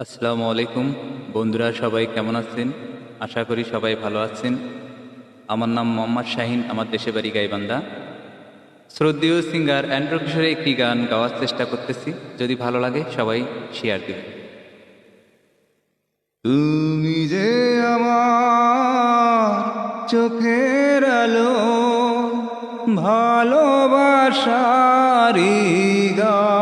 আসসালামু আলাইকুম। বন্ধুরা, সবাই কেমন আছেন? আশা করি সবাই ভালো আছেন। আমার নাম মোহাম্মদ শাহিন, আমার দেশে বাড়ি গাইবান্ধা। শ্রদ্ধেয় সিঙ্গার অ্যান্ড্রো কিশোরে একটি গান গাওয়ার চেষ্টা করতেছি। যদি ভালো লাগে, সবাই শেয়ার দিবেন তুমি যে আমার চোখের আলো ভালোবাসারি গান।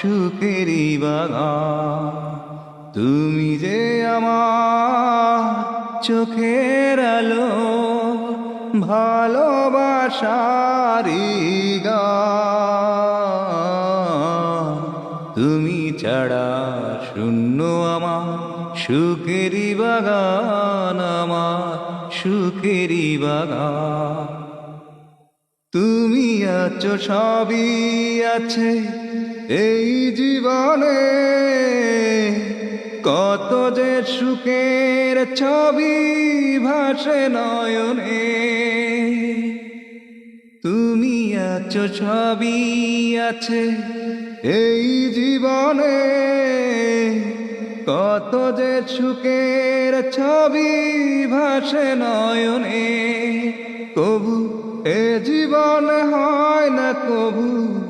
সুখেরই বাগান তুমি যে আমার চোখের আলো ভালোবাসারি তুমি ছাড়া শূন্য আমার সুখেরই বাগান, আমার সুখেরই বাগান তুমি আছো, সবই আছে। এই জীবনে কত যে সুখের ছবি ভাসে নয়নে। তুমি আছো ছবি আছে এই জীবনে। কত যে সুখের ছবি ভাসে নয়নে। কবু, এ জীবন হয় না কবু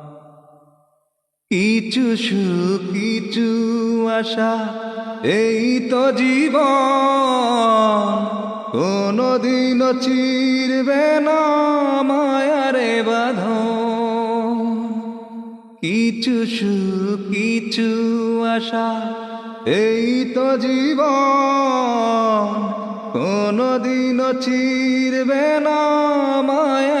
কিছু সুখ, কিছু আশা, এই তো জীবন। কোনদিন চিরবে না মায়ারে বাঁধন। কিছু সুখ, কিছু আশা, এই তো জীবন। কোনদিন চিরবে না মায়ারে